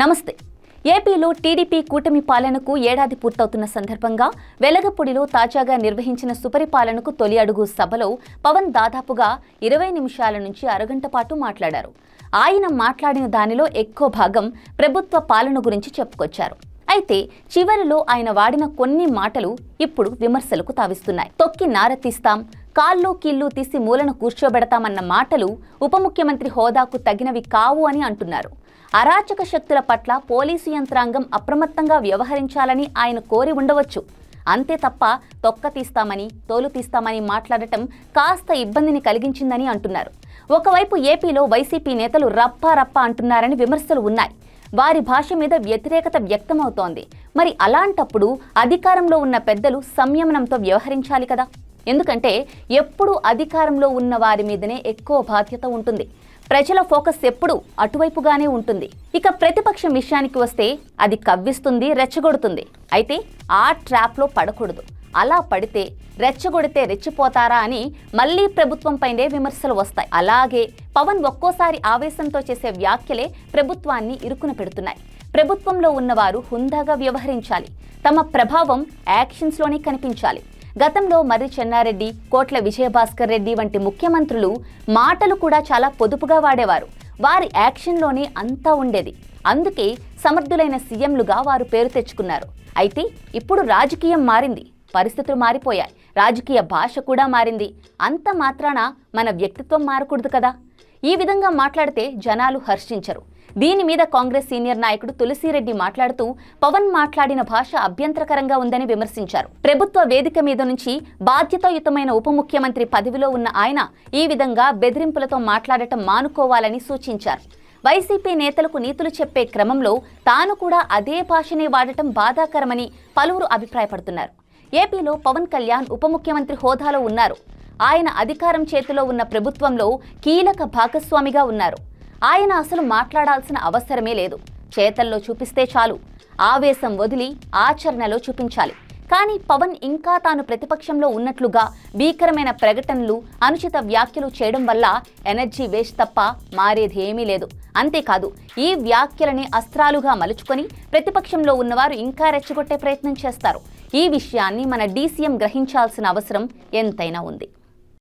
నమస్తే. ఏపీలో టీడీపీ కూటమి పాలనకు ఏడాది పూర్తవుతున్న సందర్భంగా వెలగపూడిలో తాజాగా నిర్వహించిన సుపరిపాలనకు తొలి అడుగు సభలో పవన్ దాదాపుగా ఇరవై నిమిషాల నుంచి అరగంట పాటు మాట్లాడారు. ఆయన మాట్లాడిన దానిలో ఎక్కువ భాగం ప్రభుత్వ పాలన గురించి చెప్పుకొచ్చారు. అయితే చివరిలో ఆయన వాడిన కొన్ని మాటలు ఇప్పుడు విమర్శలకు తావిస్తున్నాయి. తొక్కి నారతీస్తాం కాళ్ళు కీళ్ళు తీసి మూలన కూర్చోబెడతామన్న మాటలు ఉప ముఖ్యమంత్రి హోదాకు తగినవి కావు అని అంటున్నారు. అరాచక శక్తుల పట్ల పోలీసు యంత్రాంగం అప్రమత్తంగా వ్యవహరించాలని ఆయన కోరి ఉండవచ్చు. అంతే తప్ప తొక్క తీస్తామని తోలు తీస్తామని మాట్లాడటం కాస్త ఇబ్బందిని కలిగించిందని అంటున్నారు. ఒకవైపు ఏపీలో వైసీపీ నేతలు రప్ప రప్ప అంటున్నారని విమర్శలు ఉన్నాయి. వారి భాష మీద వ్యతిరేకత వ్యక్తమవుతోంది. మరి అలాంటప్పుడు అధికారంలో ఉన్న పెద్దలు సంయమనంతో వ్యవహరించాలి కదా? ఎందుకంటే ఎప్పుడూ అధికారంలో ఉన్న వారి మీదనే ఎక్కువ బాధ్యత ఉంటుంది. ప్రజల ఫోకస్ ఎప్పుడూ అటువైపుగానే ఉంటుంది. ఇక ప్రతిపక్షం విషయానికి వస్తే అది కవ్విస్తుంది రెచ్చగొడుతుంది. అయితే ఆ ట్రాప్లో పడకూడదు. అలా పడితే రెచ్చగొడితే రెచ్చిపోతారా అని మళ్ళీ ప్రభుత్వంపైనే విమర్శలు వస్తాయి. అలాగే పవన్ ఒక్కోసారి ఆవేశంతో చేసే వ్యాఖ్యలే ప్రభుత్వాన్ని ఇరుకున పెడుతున్నాయి. ప్రభుత్వంలో ఉన్నవారు హుందాగా వ్యవహరించాలి. తమ ప్రభావం యాక్షన్స్లోనే కనిపించాలి. గతంలో మర్రి చెన్నారెడ్డి కోట్ల విజయభాస్కర్ రెడ్డి వంటి ముఖ్యమంత్రులు మాటలు కూడా చాలా పొదుపుగా వాడేవారు. వారి యాక్షన్లోనే అంతా ఉండేది. అందుకే సమర్థులైన సీఎంలుగా వారు పేరు తెచ్చుకున్నారు. అయితే ఇప్పుడు రాజకీయం మారింది. పరిస్థితులు మారిపోయాయి. రాజకీయ భాష కూడా మారింది. అంత మాత్రాన మన వ్యక్తిత్వం మారకూడదు కదా? ఈ విధంగా మాట్లాడితే జనాలు హర్షించరు. దీని మీద కాంగ్రెస్ సీనియర్ నాయకుడు తులసిరెడ్డి మాట్లాడుతూ పవన్ మాట్లాడిన భాష అభ్యంతరకరంగా ఉందని విమర్శించారు. ప్రభుత్వ వేదిక మీద నుంచి బాధ్యతాయుతమైన ఉప ముఖ్యమంత్రి పదవిలో ఉన్న ఆయన ఈ విధంగా బెదిరింపులతో మాట్లాడటం మానుకోవాలని సూచించారు. వైసీపీ నేతలకు నీతులు చెప్పే క్రమంలో తాను కూడా అదే భాషనే వాడటం బాధాకరమని పలువురు అభిప్రాయపడుతున్నారు. ఏపీలో పవన్ కళ్యాణ్ ఉప ముఖ్యమంత్రి హోదాలో ఉన్నారు. ఆయన అధికారం చేతిలో ఉన్న ప్రభుత్వంలో కీలక భాగస్వామిగా ఉన్నారు. ఆయన అసలు మాట్లాడాల్సిన అవసరమే లేదు. చేతల్లో చూపిస్తే చాలు. ఆవేశం వదిలి ఆచరణలో చూపించాలి. కానీ పవన్ ఇంకా తాను ప్రతిపక్షంలో ఉన్నట్లుగా భీకరమైన ప్రకటనలు అనుచిత వ్యాఖ్యలు చేయడం వల్ల ఎనర్జీ వేస్ట్ తప్ప మారేది ఏమీ లేదు. అంతేకాదు ఈ వ్యాఖ్యలని అస్త్రాలుగా మలుచుకొని ప్రతిపక్షంలో ఉన్నవారు ఇంకా రెచ్చగొట్టే ప్రయత్నం చేస్తారు. ఈ విషయాన్ని మన డీసీఎం గ్రహించాల్సిన అవసరం ఎంతైనా ఉంది.